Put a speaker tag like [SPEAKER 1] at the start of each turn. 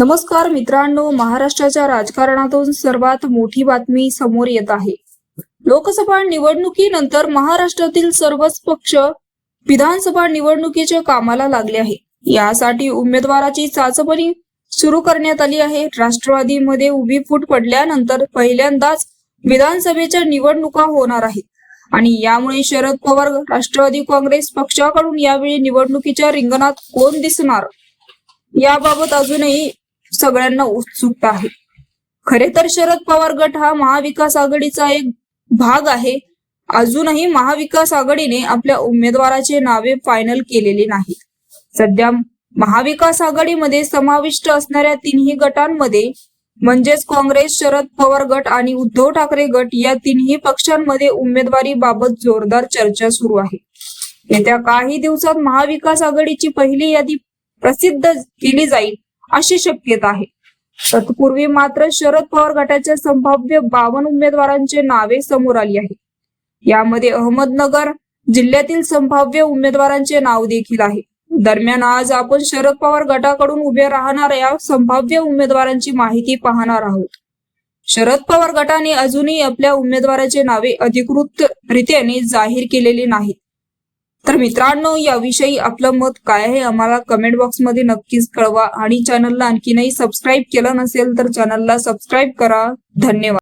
[SPEAKER 1] नमस्कार मित्रांनो महाराष्ट्राच्या राजकारणातून सर्वात मोठी बातमी समोर येत आहे. लोकसभा निवडणुकीनंतर महाराष्ट्रातील सर्वच पक्ष विधानसभा निवडणुकीच्या कामाला लागले आहे. यासाठी उमेदवाराची चाचपणी सुरू करण्यात आली आहे. राष्ट्रवादीमध्ये उभी फूट पडल्यानंतर पहिल्यांदाच विधानसभेच्या निवडणुका होणार आहेत. आणि यामुळे शरद पवार राष्ट्रवादी काँग्रेस पक्षाकडून यावेळी निवडणुकीच्या रिंगणात कोण दिसणार? याबाबत अजूनही सगळ्यांना उत्सुकता आहे. खरे तर शरद पवार गट हा महाविकास आघाडीचा एक भाग आहे. अजूनही महाविकास आघाडीने आपल्या उमेदवाराचे नावे फायनल केलेले नाहीत. सध्या महाविकास आघाडीमध्ये समाविष्ट असणाऱ्या तिन्ही गटांमध्ये म्हणजेच काँग्रेस शरद पवार गट आणि उद्धव ठाकरे गट या तिन्ही पक्षांमध्ये उमेदवारी बाबत जोरदार चर्चा सुरू आहे. येत्या काही दिवसात महाविकास आघाडीची पहिली यादी प्रसिद्ध केली जाईल. अशी शक्यता आहे. तत्पूर्वी मात्र शरद पवार गटाच्या संभाव्य बावन उमेदवारांचे नावे समोर आली आहे यामध्ये अहमदनगर जिल्ह्यातील संभाव्य उमेदवारांचे नाव देखील आहे. दरम्यान आज आपण शरद पवार गटाकडून उभे राहणाऱ्या संभाव्य उमेदवारांची माहिती पाहणार आहोत. शरद पवार गटाने अजूनही आपल्या उमेदवाराचे नावे अधिकृत रित्याने जाहीर केलेली नाहीत. तर मित्रांनो याविषयी आपलं मत काय आहे आम्हाला कमेंट बॉक्समध्ये नक्कीच कळवा. आणि चॅनलला आणखीनही सबस्क्राईब केलं नसेल तर चॅनलला सबस्क्राईब करा. धन्यवाद.